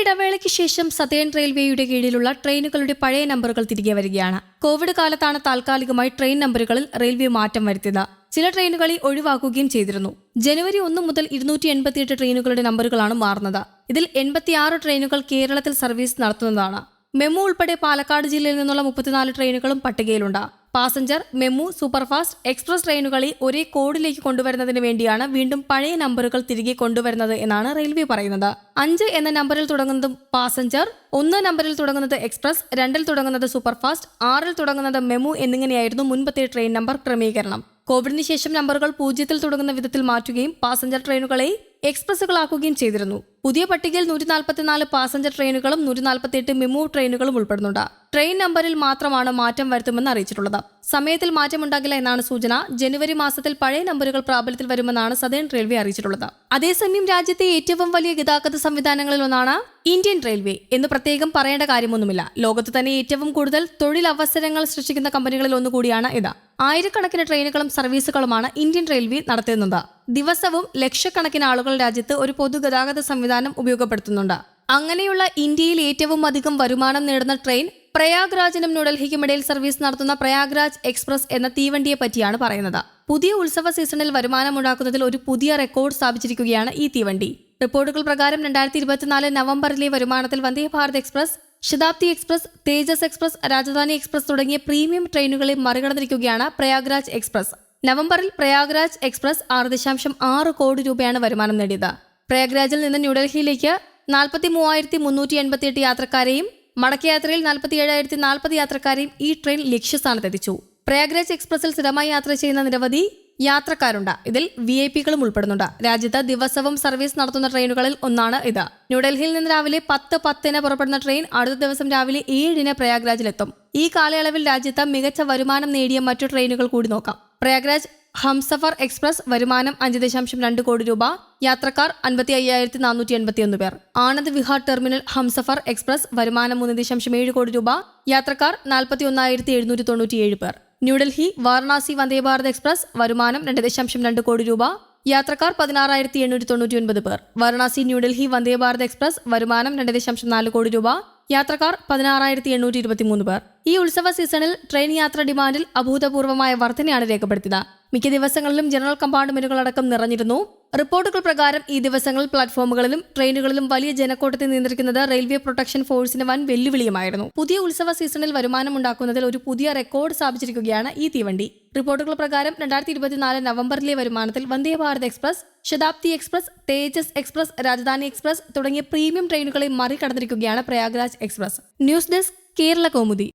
ഒരിടവേളയ്ക്ക് ശേഷം സതേൺ റെയിൽവേയുടെ കീഴിലുള്ള ട്രെയിനുകളുടെ പഴയ നമ്പറുകൾ തിരികെ വരികയാണ്. കോവിഡ് കാലത്താണ് താൽക്കാലികമായി ട്രെയിൻ നമ്പറുകളിൽ റെയിൽവേ മാറ്റം വരുത്തിയത്. ചില ട്രെയിനുകളിൽ ഒഴിവാക്കുകയും ചെയ്തിരുന്നു. ജനുവരി ഒന്ന് മുതൽ ഇരുന്നൂറ്റി എൺപത്തിയെട്ട് ട്രെയിനുകളുടെ നമ്പറുകളാണ് മാറുന്നത്. ഇതിൽ എൺപത്തിയാറ് ട്രെയിനുകൾ കേരളത്തിൽ സർവീസ് നടത്തുന്നതാണ്. മെമു ഉൾപ്പെടെ പാലക്കാട് ജില്ലയിൽ നിന്നുള്ള മുപ്പത്തിനാല് ട്രെയിനുകളും പട്ടികയിലുണ്ട്. പാസഞ്ചർ മെമു സൂപ്പർഫാസ്റ്റ് എക്സ്പ്രസ് ട്രെയിനുകളിൽ ഒരേ കോഡിലേക്ക് കൊണ്ടുവരുന്നതിന് വേണ്ടിയാണ് വീണ്ടും പഴയ നമ്പറുകൾ തിരികെ കൊണ്ടുവരുന്നത് എന്നാണ് റെയിൽവേ പറയുന്നത്. അഞ്ച് എന്ന നമ്പറിൽ തുടങ്ങുന്നതും പാസഞ്ചർ ഒന്ന് നമ്പറിൽ തുടങ്ങുന്നത് എക്സ്പ്രസ് രണ്ടിൽ തുടങ്ങുന്നത് സൂപ്പർഫാസ്റ്റ് ആറിൽ തുടങ്ങുന്നത് മെമു എന്നിങ്ങനെയായിരുന്നു മുൻപത്തെ ട്രെയിൻ നമ്പർ ക്രമീകരണം. കോവിഡിന് ശേഷം നമ്പറുകൾ പൂജ്യത്തിൽ തുടങ്ങുന്ന വിധത്തിൽ മാറ്റുകയും പാസഞ്ചർ ട്രെയിനുകളെ എക്സ്പ്രസുകളാക്കുകയും ചെയ്തിരുന്നു. പുതിയ പട്ടികയിൽ നൂറ്റി നാൽപ്പത്തിനാല് പാസഞ്ചർ ട്രെയിനുകളും നൂറ്റി നാൽപ്പത്തിയെട്ട് മെമു ട്രെയിനുകളും ഉൾപ്പെടുന്നുണ്ട്. ട്രെയിൻ നമ്പറിൽ മാത്രമാണ് മാറ്റം വരുത്തുമെന്ന് അറിയിച്ചിട്ടുള്ളത്. സമയത്തിൽ മാറ്റമുണ്ടാകില്ല എന്നാണ് സൂചന. ജനുവരി മാസത്തിൽ പഴയ നമ്പറുകൾ പ്രാബല്യത്തിൽ വരുമെന്നാണ് സദേൺ റെയിൽവേ അറിയിച്ചിട്ടുള്ളത്. അതേസമയം രാജ്യത്തെ ഏറ്റവും വലിയ ഗതാഗത സംവിധാനങ്ങളിൽ ഒന്നാണ് ഇന്ത്യൻ റെയിൽവേ എന്ന് പ്രത്യേകം പറയേണ്ട കാര്യമൊന്നുമില്ല. ലോകത്ത് തന്നെ ഏറ്റവും കൂടുതൽ തൊഴിലവസരങ്ങൾ സൃഷ്ടിക്കുന്ന കമ്പനികളിൽ ഒന്നുകൂടിയാണ് ഇത്. ആയിരക്കണക്കിന് ട്രെയിനുകളും സർവീസുകളുമാണ് ഇന്ത്യൻ റെയിൽവേ നടത്തുന്നത്. ദിവസവും ലക്ഷക്കണക്കിന് ആളുകൾ രാജ്യത്ത് ഒരു പൊതുഗതാഗത സംവിധാനം ഉപയോഗപ്പെടുത്തുന്നുണ്ട്. അങ്ങനെയുള്ള ഇന്ത്യയിൽ ഏറ്റവും അധികം വരുമാനം നേടുന്ന ട്രെയിൻ പ്രയാഗ്രാജിനും ന്യൂഡൽഹിക്കുമിടയിൽ സർവീസ് നടത്തുന്ന പ്രയാഗ്രാജ് എക്സ്പ്രസ് എന്ന തീവണ്ടിയെ പറ്റിയാണ് പറയുന്നത്. പുതിയ ഉത്സവ സീസണിൽ വരുമാനമുണ്ടാക്കുന്നതിൽ ഒരു പുതിയ റെക്കോർഡ് സ്ഥാപിച്ചിരിക്കുകയാണ് ഈ തീവണ്ടി. റിപ്പോർട്ടുകൾ പ്രകാരം രണ്ടായിരത്തി ഇരുപത്തിനാല് നവംബറിലെ വരുമാനത്തിൽ Vande Bharat express Shatabdi express Tejas express Rajdhani express തുടങ്ങിയ പ്രീമിയം ട്രെയിനുകളെ മറികടന്നിരിക്കുകയാണ് പ്രയാഗ്രാജ് എക്സ്പ്രസ്. നവംബറിൽ പ്രയാഗ്രാജ് എക്സ്പ്രസ് ആറ് ദശാംശം ആറ് കോടി രൂപയാണ് വരുമാനം നേടിയത്. പ്രയാഗ്രാജിൽ നിന്ന് ന്യൂഡൽഹിയിലേക്ക് നാൽപ്പത്തി മൂവായിരത്തി മുന്നൂറ്റി എൺപത്തിയെട്ട് യാത്രക്കാരെയും മടക്കയാത്രയിൽ നാൽപ്പത്തി ഏഴായിരത്തി നാൽപ്പത് യാത്രക്കാരെയും ഈ ട്രെയിൻ ലക്ഷ്യസ്ഥാനത്തെത്തിച്ചു. പ്രയാഗ്രാജ് എക്സ്പ്രസിൽ സ്ഥിരമായി യാത്ര ചെയ്യുന്ന നിരവധി യാത്രക്കാരുണ്ട്. ഇതിൽ വി ഐ പികളും ഉൾപ്പെടുന്നുണ്ട്. രാജ്യത്ത് ദിവസവും സർവീസ് നടത്തുന്ന ട്രെയിനുകളിൽ ഒന്നാണ് ഇത്. ന്യൂഡൽഹിയിൽ നിന്ന് രാവിലെ പത്ത് പത്തിന് പുറപ്പെടുന്ന ട്രെയിൻ അടുത്ത ദിവസം രാവിലെ ഏഴിന് പ്രയാഗ്രാജിലെത്തും. ഈ കാലയളവിൽ രാജ്യത്ത് മികച്ച വരുമാനം നേടിയ മറ്റു ട്രെയിനുകൾ കൂടി നോക്കാം. പ്രയാഗ്രാജ് ഹംസഫർ എക്സ്പ്രസ് വരുമാനം അഞ്ച് ദശാംശം രണ്ട് കോടി രൂപ യാത്രക്കാർ അൻപത്തി അയ്യായിരത്തി നാനൂറ്റി എൺപത്തിയൊന്ന് പേർ. ആനന്ദ് വിഹാർ ടെർമിനൽ ഹംസഫർ എക്സ്പ്രസ് വരുമാനം മൂന്ന് ദശാംശം ഏഴ് കോടി രൂപ യാത്രക്കാർ നാൽപ്പത്തി ഒന്നായിരത്തി എഴുന്നൂറ്റി തൊണ്ണൂറ്റിയേഴ് പേർ. ന്യൂഡൽഹി വാരണാസി വന്ദേ ഭാരത് എക്സ്പ്രസ് വരുമാനം രണ്ട് ദശാംശം രണ്ട് കോടി രൂപ യാത്രക്കാർ പതിനാറായിരത്തി എണ്ണൂറ്റി തൊണ്ണൂറ്റി ഒൻപത് പേർ. വാരണാസി ന്യൂഡൽഹി വന്ദേ ഭാരത് എക്സ്പ്രസ് വരുമാനം രണ്ട് ദശാംശം നാല് കോടി രൂപ യാത്രക്കാർ പതിനാറായിരത്തി എണ്ണൂറ്റി ഇരുപത്തിമൂന്ന് പേർ. ഈ ഉത്സവ സീസണിൽ ട്രെയിൻ യാത്ര ഡിമാൻഡിൽ അഭൂതപൂർവമായ വർധനയാണ് രേഖപ്പെടുത്തിയത്. മിക്ക ദിവസങ്ങളിലും ജനറൽ കമ്പാർട്ട്മെന്റുകളടക്കം നിറഞ്ഞിരുന്നു. റിപ്പോർട്ടുകൾ പ്രകാരം ഈ ദിവസങ്ങളിൽ പ്ലാറ്റ്ഫോമുകളിലും ട്രെയിനുകളിലും വലിയ ജനക്കൂട്ടത്തെ നിയന്ത്രിക്കുന്നത് റെയിൽവേ പ്രൊട്ടക്ഷൻ ഫോഴ്സിന് വൻ വെല്ലുവിളിയുമായിരുന്നു. പുതിയ ഉത്സവ സീസണിൽ വരുമാനം ഉണ്ടാക്കുന്നതിൽ ഒരു പുതിയ റെക്കോർഡ് സ്ഥാപിച്ചിരിക്കുകയാണ് ഈ തീവണ്ടി. റിപ്പോർട്ടുകൾ പ്രകാരം രണ്ടായിരത്തി ഇരുപത്തിനാല് നവംബറിലെ വരുമാനത്തിൽ Vande Bharat express Shatabdi express Tejas express Rajdhani express തുടങ്ങിയ പ്രീമിയം ട്രെയിനുകളെ മറികടന്നിരിക്കുകയാണ് Prayagraj express. News desk Kerala Kaumudi